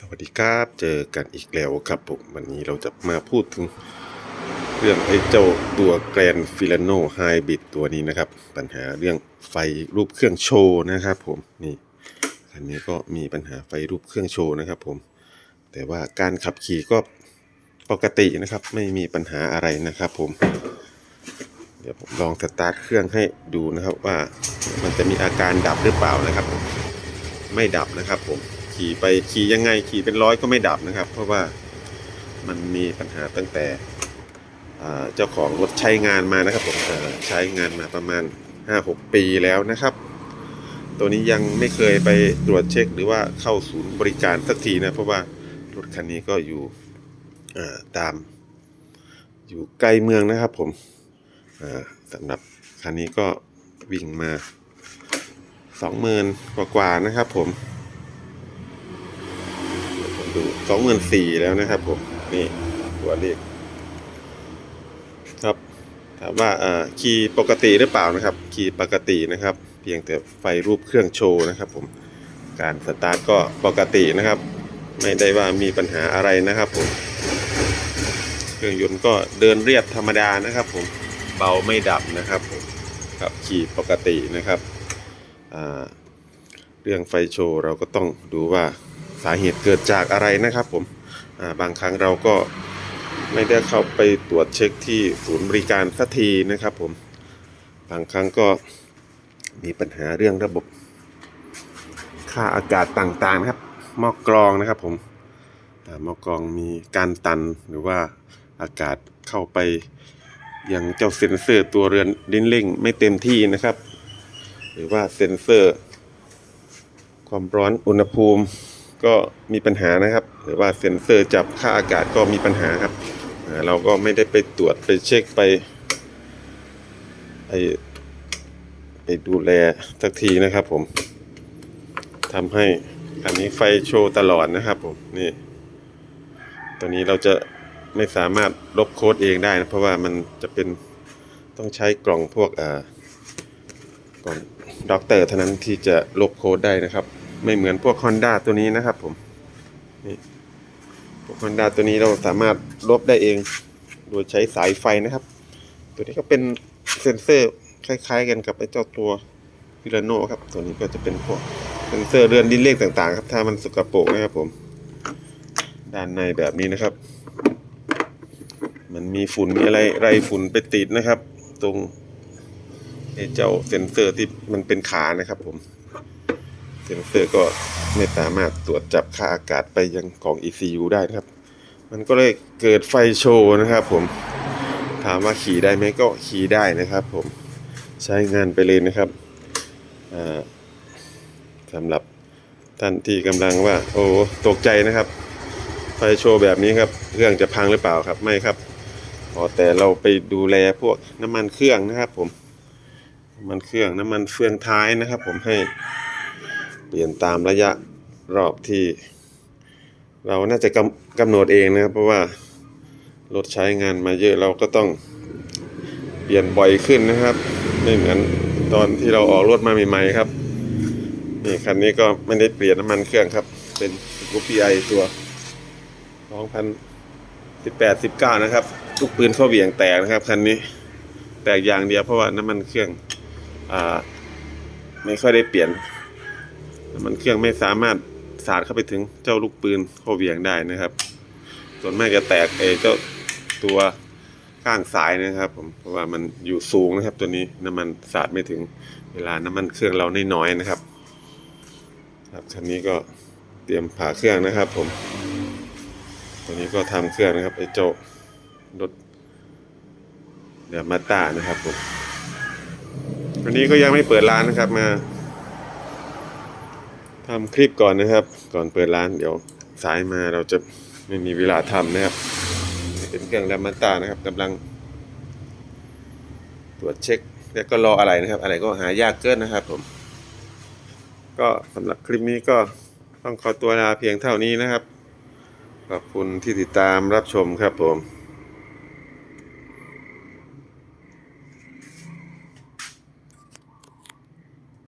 สวัสดีครับเจอกันอีกแล้วครับผมวันนี้เราจะมาพูดถึงเรื่องไอ้เจ้าตัวแกรนฟิลาโนไฮบริดตัวนี้นะครับ ปัญหาเรื่องไฟรูปเครื่องโชว์นะครับผมนี่คันนี้ก็มีปัญหาไฟรูปเครื่องโชว์นะครับผม แต่ว่าการขับขี่ก็ปกตินะครับ ไม่มีปัญหาอะไรนะครับผม เดี๋ยวผมลองสตาร์ทเครื่องให้ดูนะครับว่ามันจะมีอาการดับหรือเปล่านะครับผมไม่ดับนะครับผม ขี่ไปขี่ยังไงขี่เป็นร้อยก็ไม่ดับนะครับ เพราะว่ามันมีปัญหาตั้งแต่เจ้าของรถใช้งานมานะครับผมใช้งานมาประมาณ 5-6 ปีแล้วนะครับ ตัวนี้ยังไม่เคยไปตรวจเช็คหรือว่าเข้าศูนย์บริการสักทีนะ เพราะว่ารถคันนี้ก็อยู่ตาม อยู่ใกล้เมืองนะครับผมสำหรับคันนี้ก็วิ่งมาสองหมื่นกว่าๆนะครับผม ดูสองหมื่นสี่แล้วนะครับผม นี่ตัวเลขครับถามว่าอ่าคีย์ปกติหรือเปล่านะครับ คีย์ปกตินะครับ เพียงแต่ไฟรูปเครื่องโชว์นะครับผมการสตาร์ทก็ปกตินะครับ ไม่ได้ว่ามีปัญหาอะไรนะครับผมเครื่องยนต์ก็เดินเรียบธรรมดานะครับผมเบาไม่ดับนะครับผมขับขี่ปกตินะครับเรื่องไฟโชว์เราก็ต้องดูว่า สาเหตุเกิดจากอะไรนะครับผมาบางครั้งเราก็ไม่ได้เข้าไปตรวจเช็คที่ศูนย์บริการสักทีนะครับผมบางครั้งก็มีปัญหาเรื่องระบบ ค่าอากาศต่างๆนะครับหม้อกรองนะครับผมหม้อกรองมีการตันหรือว่าอากาศเข้าไปยังเจ้าเซ็นเซอร์ตัวเรือนลิ้นเร่งไม่เต็มที่นะครับ หรือว่าเซ็นเซอร์ ความร้อนอุณหภูมิ ก็มีปัญหานะครับ หรือว่าเซ็นเซอร์จับค่าอากาศก็มีปัญหาครับเราก็ไม่ได้ไปตรวจไปเช็คไปไปไปดูแลสักทีนะครับผมทำให้คันนี้ไฟโชว์ตลอดนะครับผมนี่ตัวนี้เราจะไม่สามารถลบโค้ดเองได้นะเพราะว่ามันจะเป็นต้องใช้กล่องพวกอ่ากล่องด็อกเตอร์เท่านั้นที่จะลบโค้ดได้นะครับ ไม่เหมือนพวก Honda ตัวนี้นะครับผมนี่พวก Honda ตัวนี้เราสามารถลบได้เอง โดยใช้สายไฟนะครับ ตัวนี้ก็เป็นเซ็นเซอร์คล้าย ๆ กันกับไอ้เจ้าตัวฟิลโนครับ ตัวนี้ก็จะเป็นพวกเซ็นเซอร์เรือนดินเลขต่างๆ ครับ ถ้ามันสกปรกนะครับผม ด้านในแบบนี้นะครับ มันมีฝุ่นมีอะไรไรฝุ่นไปติดนะครับ ตรงไอ้เจ้าเซ็นเซอร์ที่มันเป็นขานะครับผม เซ็นเซอร์ก็ไม่สามารถตรวจจับค่าอากาศไปยังกล่อง ECU ได้นะครับ มันก็เลยเกิดไฟโชว์นะครับผม ถามว่าขี่ได้ไหมก็ขี่ได้นะครับผมใช้งานไปเลยนะครับสำหรับท่านที่กำลังว่า โอ้ตกใจนะครับ ไฟโชว์แบบนี้ครับเครื่องจะพังหรือเปล่าครับไม่ครับพอแต่เราไปดูแลพวกน้ำมันเครื่องนะครับผมน้ำมันเครื่องน้ำมันเฟืองท้ายนะครับ ผมให้ เปลี่ยนตามระยะรอบที่ เราน่าจะกำกำหนดเองนะครับ เพราะว่ารถใช้งานมาเยอะเราก็ต้องเปลี่ยนบ่อยขึ้นนะครับ ไม่เหมือนตอนที่เราออกรถมาใหม่ๆครับนี่คันนี้ก็ไม่ได้เปลี่ยนน้ำมันเครื่องครับ เป็นกุปีไอตัว 2018 19 นะครับลูกปืนเข้าเหวี่ยงแตกนะครับคันนี้แตกอย่างเดียวเพราะว่าน้ำมันเครื่องอ่าไม่ค่อยได้เปลี่ยน น้ำมันเครื่องไม่สามารถสาดเข้าไปถึงเจ้าลูกปืนเข้าเวียงได้นะครับ ส่วนมากจะแตกเอเจ้าตัวข้างสายนะครับผมเพราะว่ามันอยู่สูงนะครับ ตัวนี้น้ำมันสาดไม่ถึงเวลาน้ำมันเครื่องเราน้อยๆนะครับ ครับคันนี้ก็เตรียมผ่าเครื่องนะครับ ผม ตัวนี้ก็ทำเครื่องนะครับไอ้เจ้ารถเดี๋ยวมาต้านะครับผมวันนี้ก็ยังไม่เปิดร้านนะครับมา ทำคลิปก่อนนะครับ ก่อนเปิดร้านเดี๋ยวสายมาเราจะไม่มีเวลาทำนะครับเป็นเครื่องแรมมาต้านะครับกำลัง ตรวจเช็ค แล้วก็รออะไรนะครับ อะไรก็หายากเกินนะครับผม ก็สำหรับคลิปนี้ก็ต้องขอตัวลาเพียงเท่านี้นะครับขอบคุณที่ติดตามรับชมครับผม